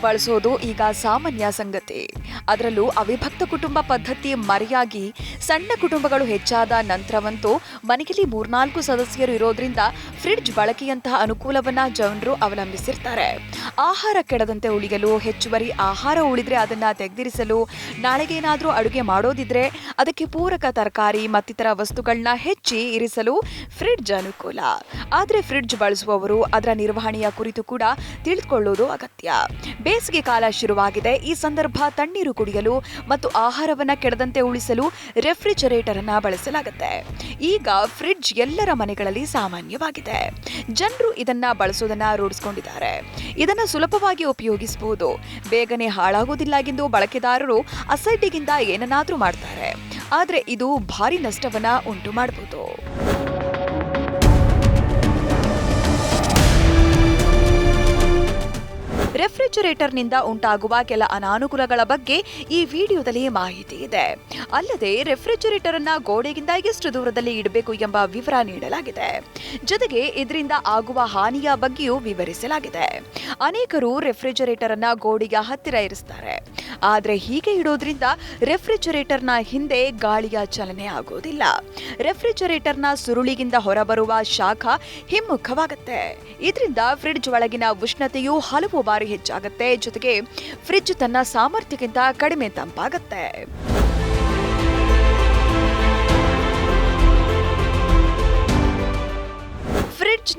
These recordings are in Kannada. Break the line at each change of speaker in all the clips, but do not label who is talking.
ಬಳಸೋದು ಈಗ ಸಾಮಾನ್ಯ ಸಂಗತಿ. ಅದರಲ್ಲೂ ಅವಿಭಕ್ತ ಕುಟುಂಬ ಪದ್ಧತಿ ಮರೆಯಾಗಿ ಸಣ್ಣ ಕುಟುಂಬಗಳು ಹೆಚ್ಚಾದ ನಂತರವಂತೂ ಮನೆಯಲ್ಲಿ ಮೂರ್ನಾಲ್ಕು ಸದಸ್ಯರು ಇರೋದ್ರಿಂದ ಫ್ರಿಡ್ಜ್ ಬಳಕೆಯಂತಹ ಅನುಕೂಲವನ್ನ ಜನರು ಅವಲಂಬಿಸಿರ್ತಾರೆ. ಆಹಾರ ಕೆಡದಂತೆ ಉಳಿಯಲು, ಹೆಚ್ಚುವರಿ ಆಹಾರ ಉಳಿದ್ರೆ ಅದನ್ನ ತೆಗೆದಿರಿಸಲು ಏನಾದರೂ ಅಡುಗೆ ಮಾಡೋದಿದ್ರೆ ಅದಕ್ಕೆ ಪೂರಕ ತರಕಾರಿ ಮತ್ತಿತರ ವಸ್ತುಗಳನ್ನ ಹೆಚ್ಚಿ ಇರಿಸಲು ಫ್ರಿಡ್ಜ್ ಅನುಕೂಲ. ಆದರೆ ಫ್ರಿಡ್ಜ್ ಬಳಸುವವರು ಅದರ ನಿರ್ವಹಣೆಯ ಕುರಿತು ಕೂಡ ತಿಳಿದುಕೊಳ್ಳೋದು ಅಗತ್ಯ. ಬೇಸಿಗೆ ಕಾಲ ಶುರುವಾಗಿದೆ. ಈ ಸಂದರ್ಭ ತಣ್ಣೀರು ಕುಡಿಯಲು ಮತ್ತು ಆಹಾರವನ್ನ ಕೆಡದಂತೆ ಉಳಿಸಲು ರೆಫ್ರಿಜರೇಟರ್ ಅನ್ನ ಬಳಸಲಾಗುತ್ತೆ. ಈಗ ಫ್ರಿಡ್ಜ್ ಎಲ್ಲರ ಮನೆಗಳಲ್ಲಿ ಸಾಮಾನ್ಯವಾಗಿದೆ. ಜನರು ಇದನ್ನ ಬಳಸೋದನ್ನ ರೂಢಿಸ್ಕೊಂಡಿದ್ದಾರೆ. ಇದನ್ನ ಸುಲಭವಾಗಿ ಉಪಯೋಗಿಸಬಹುದು ಬೇಗನೆ ಹಾಳಾಗೋದಿಲ್ಲ ಎಂದು ಬಳಕೆದಾರರು ಅಸಡ್ಡಿಗಿಂತ ಏನನ್ನಾದರೂ ಮಾಡ್ತಾರೆ. ಆದರೆ ಇದು ಭಾರಿ ನಷ್ಟವನ್ನ ಉಂಟು ಮಾಡಬಹುದು ರೆಫ್ರಿಜರೇಟರ್ನಿಂದ ಉಂಟಾಗುವ ಕೆಲ ಅನಾನುಕೂಲಗಳ ಬಗ್ಗೆ ಈ ವಿಡಿಯೋದಲ್ಲಿ ಮಾಹಿತಿ ಇದೆ. ಅಲ್ಲದೆ ರೆಫ್ರಿಜರೇಟರ್ ಅನ್ನ ಗೋಡೆಗಿಂತ ಎಷ್ಟು ದೂರದಲ್ಲಿ ಇಡಬೇಕು ಎಂಬ ವಿವರ ನೀಡಲಾಗಿದೆ. ಜೊತೆಗೆ ಇದರಿಂದ ಆಗುವ ಹಾನಿಯ ಬಗ್ಗೆಯೂ ವಿವರಿಸಲಾಗಿದೆ. ಅನೇಕರು ರೆಫ್ರಿಜರೇಟರ್ ಅನ್ನ ಗೋಡೆಗೆ ಹತ್ತಿರ ಇರಿಸ್ತಾರೆ. ಆದ್ರೆ ಹೀಗೆ ಇಡೋದ್ರಿಂದ ರೆಫ್ರಿಜರೇಟರ್ನ ಹಿಂದೆ ಗಾಳಿಯ ಚಲನೆ ಆಗೋದಿಲ್ಲ. ರೆಫ್ರಿಜರೇಟರ್ನ ಸುರುಳಿಗಿಂದ ಹೊರಬರುವ ಶಾಖ ಹಿಮ್ಮುಖವಾಗುತ್ತೆ. ಇದರಿಂದ ಫ್ರಿಡ್ಜ್ ಒಳಗಿನ ಉಷ್ಣತೆಯು ಹಲವು ಬಾರಿ ಹೆಚ್ಚಾಗುತ್ತೆ, ಜೊತೆಗೆ ಫ್ರಿಡ್ಜ್ ತನ್ನ ಸಾಮರ್ಥ್ಯಕ್ಕಿಂತ ಕಡಿಮೆ ತಂಪಾಗುತ್ತೆ.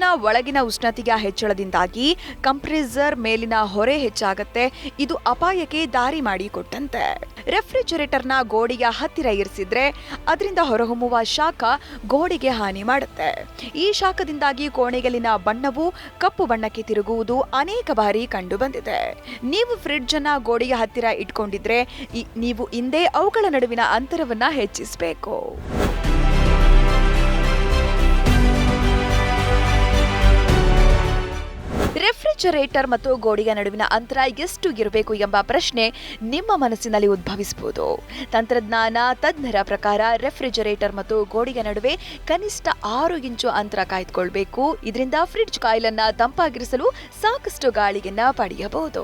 ಫ್ರಿಡ್ಜ್ನ ಒಳಗಿನ ಉಷ್ಣತೆಯ ಹೆಚ್ಚಳದಿಂದಾಗಿ ಕಂಪ್ರೆಸರ್ ಮೇಲಿನ ಹೊರೆ ಹೆಚ್ಚಾಗತ್ತೆ. ಇದು ಅಪಾಯಕ್ಕೆ ದಾರಿ ಮಾಡಿಕೊಟ್ಟಂತೆ. ರೆಫ್ರಿಜರೇಟರ್ನ ಗೋಡೆಯ ಹತ್ತಿರ ಇರಿಸಿದ್ರೆ ಅದರಿಂದ ಹೊರಹೊಮ್ಮುವ ಶಾಖ ಗೋಡೆಗೆ ಹಾನಿ ಮಾಡುತ್ತೆ. ಈ ಶಾಖದಿಂದಾಗಿ ಕೋಣೆಗಲಿನ ಬಣ್ಣವು ಕಪ್ಪು ಬಣ್ಣಕ್ಕೆ ತಿರುಗುವುದು ಅನೇಕ ಬಾರಿ ಕಂಡು ಬಂದಿದೆ ನೀವು ಫ್ರಿಡ್ಜ್ ಅನ್ನ ಗೋಡೆಯ ಹತ್ತಿರ ಇಟ್ಕೊಂಡಿದ್ರೆ ನೀವು ಹಿಂದೆ ಅವುಗಳ ನಡುವಿನ ಅಂತರವನ್ನ ಹೆಚ್ಚಿಸಬೇಕು. ರೆಫ್ರಿಜರೇಟರ್ ಮತ್ತು ಗೋಡೆಯ ನಡುವಿನ ಅಂತರ ಎಷ್ಟು ಇರಬೇಕು ಎಂಬ ಪ್ರಶ್ನೆ ನಿಮ್ಮ ಮನಸ್ಸಿನಲ್ಲಿ ಉದ್ಭವಿಸಬಹುದು. ತಂತ್ರಜ್ಞಾನ ತಜ್ಞರ ಪ್ರಕಾರ ರೆಫ್ರಿಜರೇಟರ್ ಮತ್ತು ಗೋಡೆಯ ನಡುವೆ ಕನಿಷ್ಠ ಆರು ಇಂಚು ಅಂತರ ಕಾಯ್ದುಕೊಳ್ಬೇಕು. ಇದರಿಂದ ಫ್ರಿಡ್ಜ್ ಕಾಯಿಲನ್ನ ತಂಪಾಗಿರಿಸಲು ಸಾಕಷ್ಟು ಗಾಳಿಯನ್ನ ಪಡೆಯಬಹುದು.